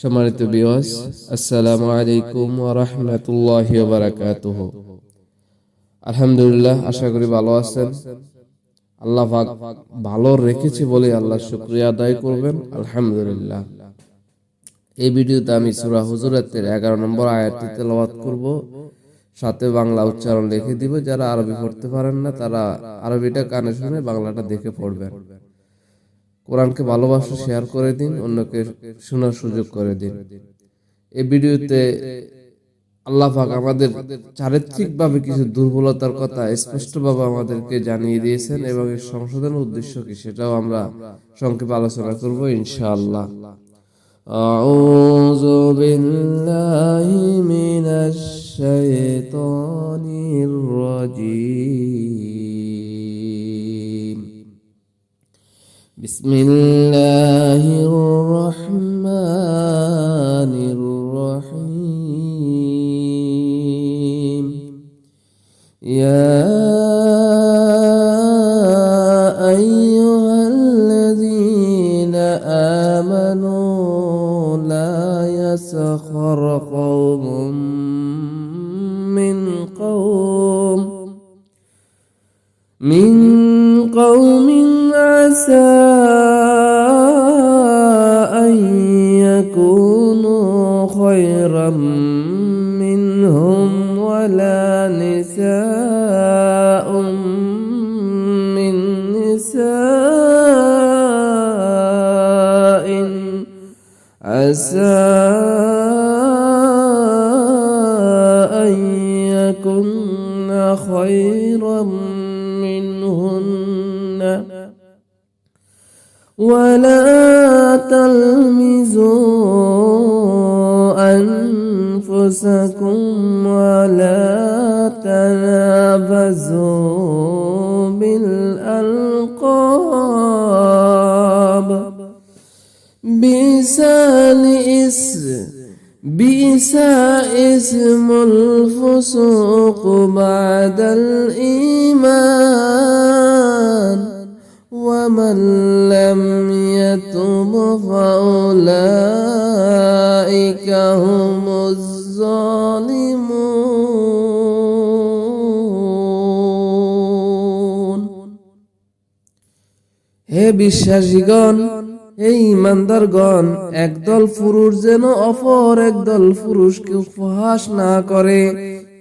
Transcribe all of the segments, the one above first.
সম্মানিত বিওয়াস আসসালামু আলাইকুম ওয়া রাহমাতুল্লাহি ওয়া বারাকাতুহু। আলহামদুলিল্লাহ, আশা করি ভালো আছেন। আল্লাহ পাক ভালো রেখেছে বলে আল্লাহ শুকরিয়া আদায় করবেন, আলহামদুলিল্লাহ। এই ভিডিওতে আমি সূরা হুজুরাতের 11 নম্বর আয়াতটি তেলাওয়াত করব। সাথে বাংলা উচ্চারণ লিখে দিব, যারা আরবি পড়তে পারেন না, তারা আরবিটা কানে শুনে বাংলাটা দেখে পড়বেন। কোরআনকে ভালোবাসা শেয়ার করে দিন অন্যকে শোনার সুযোগ করে দিন এই ভিডিওতে আল্লাহ পাক আমাদের চারিত্রিক ভাবে কিছু দুর্বলতার কথা স্পষ্টভাবে আমাদেরকে জানিয়ে দিয়েছেন এবং এর সংশোধনের উদ্দেশ্য কি সেটাও আমরা সংক্ষেপে আলোচনা করব ইনশাআল্লাহ أعوذ بالله من الشيطان الرجيم بسم الله الرحمن الرحيم. يا أيها الذين آمنوا لا يسخر قوم من قوم. من قوم عسى عسى أن يكن خيرا منهن. ولا تلمزوا أنفسكم ولا تنابزوا بالألقاب بئس الاسم بئس اسم الفسوق بعد الإيمان ومن لم يتب فأولئك هم الظالمون হে বিশ্বাসীগণ হে ইমানদারগণ, একদল পুরুষ যেন অপর একদল পুরুষকে উপহাস না করে,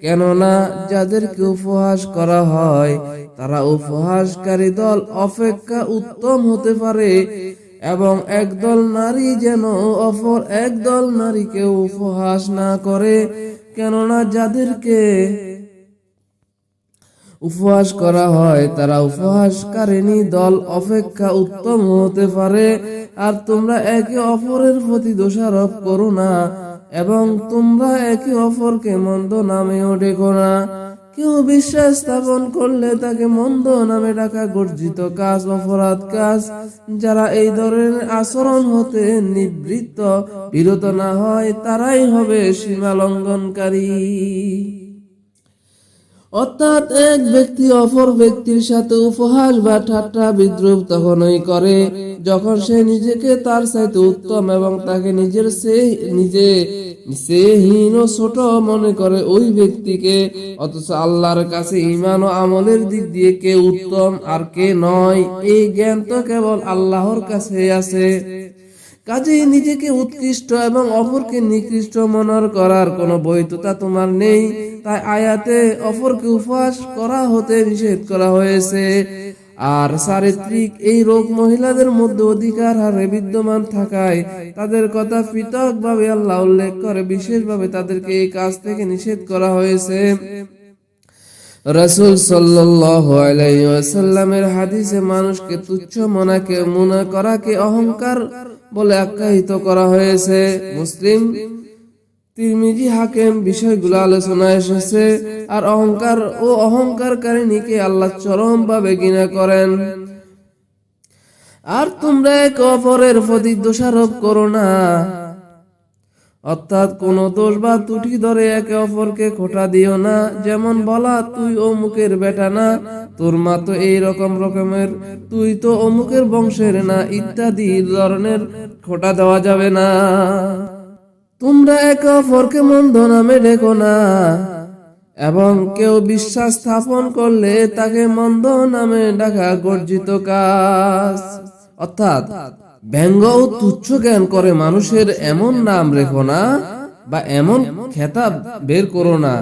কেননা যাদেরকে উপহাস করা হয়, তারা উপহাসকারী দল অপেক্ষা উত্তম হতে পারে এবং একদল নারী যেন অপর একদল নারীকে উপহাস না করে, কেননা যাদেরকে উপহাস করা হয়। তারা উপহাসকারিণী দল অপেক্ষা উত্তম হতে পারে। আর তোমরা একে অপরের প্রতি দোষারোপ করো না এবং তোমরা একে অপরকে মন্দ নামেও ডেকো না। কেউ বিশ্বাস স্থাপন করলে তাকে মন্দ নামে ডাকা গর্জিত কাজ, অপরাধ কাজ। যারা এই ধরনের আচরণ হতে নিবৃত্ত, বিরত না হয়, তারাই হবে সীমা লঙ্ঘনকারী অর্থাৎ এক ব্যক্তি অপর ব্যক্তির সাথে উপহাস বা ঠাট্টা বিদ্রুপ তখনই করে, যখন সে নিজেকে তার সাথে উত্তম এবং তাকে নিজের সে নিজে সে হীন ও ছোট মনে করে ওই ব্যক্তিকে, অথচ আল্লাহর কাছে ইমান ও আমলের দিক দিয়ে কে উত্তম আর কে নয়, এই জ্ঞান তো কেবল আল্লাহর কাছে আছে। কাজেই নিজেকে উৎকৃষ্ট এবং অপরকে নিকৃষ্ট মনার করার কোনো বৈধতা তোমার নেই। তাই আয়াতে অপরকে উপহাস করা হতে নিষেধ করা হয়েছে। আর চারিত্রিক এই রোগ মহিলাদের মধ্যে অধিকার হারে বিদ্যমান থাকায় তাদের কথা পৃথক ভাবে আল্লাহ উল্লেখ করে, বিশেষভাবে তাদেরকে এই কাজ থেকে নিষেধ করা হয়েছে। রাসূল ওয়াসাল্লামের হাদিসে মানুষকে তুচ্ছ মনাকে, মুনা করাকে, অহংকার বলে আখ্যায়িত করা হয়েছে। মুসলিম, তিরমিজি, হাকেম বিষয়গুলো আলোচনা এসেছে আর অহংকার ও অহংকারকারিণীকে আল্লাহ চরম ভাবে ঘৃণা করেন। আর তোমরা এক অপরের প্রতি দোষারোপ করো না। অর্থাৎ কোন দোষ বা ত্রুটি ধরে একে অপরকে খোটা দিও না। যেমন বলা, তুই অমুকের বেটা না, তোর মা তো এই রকম রকমের। তুই তো অমুকের বংশের না, ইত্যাদি ধরনের খোটা দেওয়া যাবে না। তোমরা একে অপরকে মন্দ নামে ডেকো না। এবং কেউ বিশ্বাস স্থাপন করলে তাকে মন্দ নামে ডাকা গর্জিত কাজ। অর্থাৎ ব্যঙ্গ ও তুচ্ছ জ্ঞান করে মানুষের এমন নাম রেখো না বা এমন খেতাব বের করো না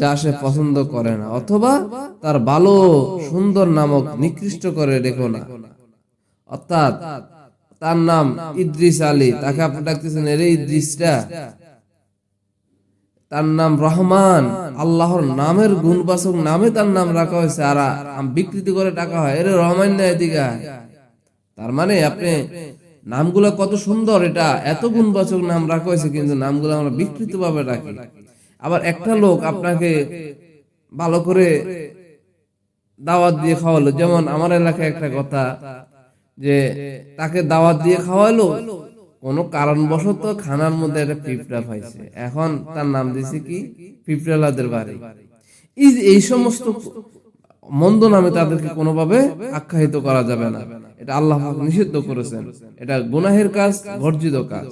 যা সে পছন্দ করে না, অথবা তার ভালো সুন্দর নামক নিকৃষ্ট করে রেখো না। অর্থাৎ তার নাম ইদ্রিস আলী, তাকে আপনি ডাকতেছেন, এরে ইদ্রিসটা, তার নাম রহমান, আল্লাহর নামের গুণবাচক নামে তার নাম রাখা হয়েছে, আর বিকৃতি করে টাকা হয়। এরে রহমান না এদিকে তার মানে আপনি নামগুলো কত সুন্দর এটা। এত গুণবাচক নাম রাখা হয়েছে, কিন্তু নামগুলো আমরা বিকৃত ভাবে রাখি। আবার একটা লোক আপনাকে ভালো করে দাওয়াত দিয়ে খাওয়ালো। যেমন আমার এলাকায় একটা কথা যে, তাকে দাওয়াত দিয়ে খাওয়ালো, কোনো কারণবশত খানার মধ্যে একটা পিঁপড়া পাইছে। এখন তার নাম দিয়েছে কি? পিঁপড়ালাদের বাড়ি। এই সমস্ত মন্দ নামে তাদেরকে কোনোভাবে আখ্যায়িত করা যাবে না। এটা আল্লাহ নিষিদ্ধ করেছেন। এটা গুনাহের কাজ, বর্জিত কাজ।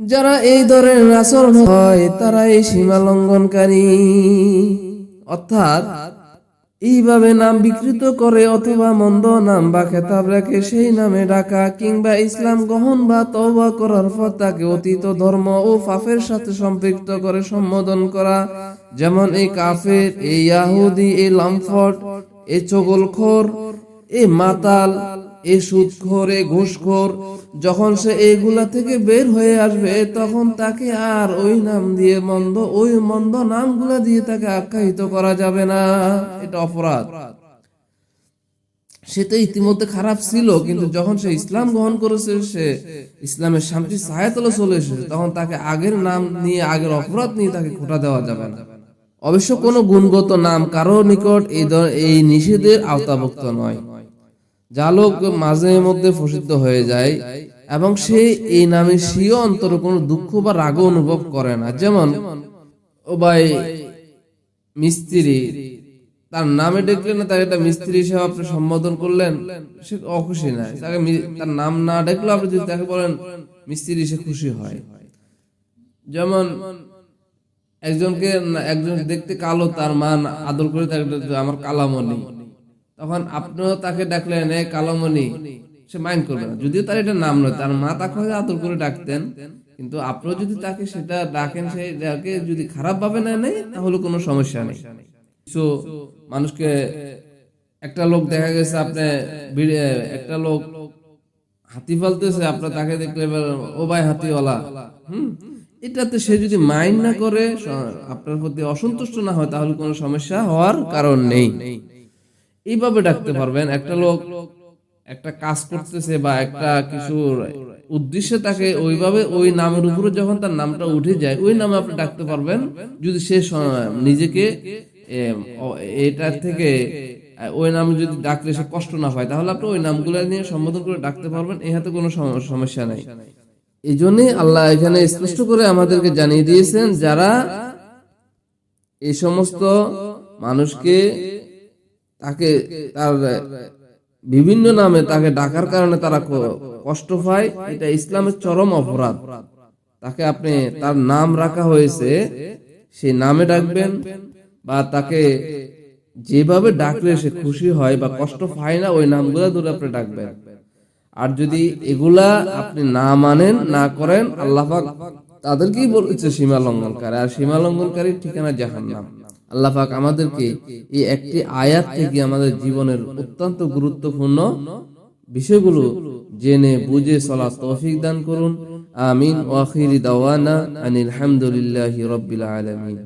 যারা এই ধরনের আচরণ হয় তারা এই সীমা লঙ্ঘনকারী। অর্থাৎ, এইভাবে নাম বিকৃত করে অথবা মন্দ নাম বা খেতাব রেখে সেই নামে ডাকা কিংবা ইসলাম গ্রহণ বা তওবা করার পর তাকে অতীত ধর্ম ও পাপের সাথে সম্পৃক্ত করে সম্বোধন করা, যেমন এই কাফের, এই ইয়াহুদি, এই লামফট এই চগলখোর এই মাতাল এই সুদখোর এই ঘুষখোর যখন সে এইগুলা থেকে বের হয়ে আসবে, তখন তাকে আর ওই নাম দিয়ে মন্দ, ওই মন্দ নামগুলা দিয়ে তাকে আখ্যায়িত করা যাবে না। এটা অপরাধ। সে তো ইতিমধ্যে খারাপ ছিল, কিন্তু যখন সে ইসলাম গ্রহণ করেছে, সে ইসলামের শান্তি সাহায্যতলে চলে এসেছে, তখন তাকে আগের নাম নিয়ে, আগের অপরাধ নিয়ে তাকে খোটা দেওয়া যাবে না। অবশ্য কোনো গুণগত নাম কারও নিকট এই এই নিষেধের আওতাভুক্ত নয়। যা লোক মাঝে মধ্যে প্রসিদ্ধ হয়ে যায় এবং সে এই নামে স্বীয় অন্তরে কোনো দুঃখ বা রাগ অনুভব করে না। যেমন ও ভাই মিস্ত্রি, তার নামে ডেকলেন না তাকে একটা মিস্ত্রি হিসেবে আপনি সম্বোধন করলেন, সে অখুশি নয় তাকে তার নাম না ডেকলে আপনি যদি তাকে বলেন, মিস্ত্রি সে খুশি হয়। যেমন একজনকে একজন দেখতে কালো, তার মা না- আদর করে তাকে আমার কালামণি। তখন আপনিও তাকে ডাকলেন এই কালামণি। সে মাইন্ড করবে না। যদিও তার এটা নাম নয়, তার মা তাকে আদর করে ডাকতেন, কিন্তু আপনিও যদি তাকে সেটা ডাকেন সেই ডাকে যদি খারাপ ভাবে না নেই তাহলে কোনো সমস্যা নেই। কিছু মানুষকে, একটা লোক দেখা গেছে, আপনি একটা লোক হাতি পালতেছে আপনার তাকে দেখলে ও ভাই হাতিওয়ালা। হুম? এটাতে সে যদি মাইন্ড না করে আপনার প্রতি অসন্তুষ্ট না হয় তাহলে কোনো সমস্যা হওয়ার কারণ নেই। এইভাবে ডাকতে পারবেন। একটা লোক একটা কাজ করতেছে বা একটা কিছুর উদ্দেশ্যে তাকে ওইভাবে ওই নামের উপরে যখন তার নামটা উঠে যায় ওই নামে আপনি ডাকতে পারবেন। যদি সে নিজেকে এটার থেকে ওই নাম যদি ডাকলে সে কষ্ট না হয় তাহলে আপনি ওই নামগুলো নিয়ে সম্বোধন করে ডাকতে পারবেন এ হাতে কোনো সমস্যা নেই। এই জন্যই আল্লাহ এখানে স্পষ্ট করে আমাদেরকে জানিয়ে দিয়েছেন, যারা এই সমস্ত মানুষকে তাকে তার বিভিন্ন নামে তাকে ডাকার কারণে তারা কষ্ট পায়, এটা ইসলামের চরম অপরাধ। তাকে আপনি তার নাম রাখা হয়েছে সেই নামে ডাকবেন বা তাকে যেভাবে ডাকলে সে খুশি হয় বা কষ্ট পায় না, ওই নামগুলো ধরে আপনি ডাকবেন। আর যদি এগুলা আপনি না মানেন না করেন আল্লাহ পাক তাদেরকেই বলেছে সীমা লঙ্ঘনকারী। আর সীমা লঙ্ঘনকারীর ঠিকানা জাহান্নাম। আল্লাহ পাক আমাদেরকে এই একটি আয়াত থেকে আমাদের জীবনের অত্যন্ত গুরুত্বপূর্ণ বিষয়গুলো জেনে বুঝে চলা তৌফিক দান করুন। আমিন। ওয়াখিরি দাওয়ানা আনিল হামদুলিল্লাহি রাব্বিল আলামিন।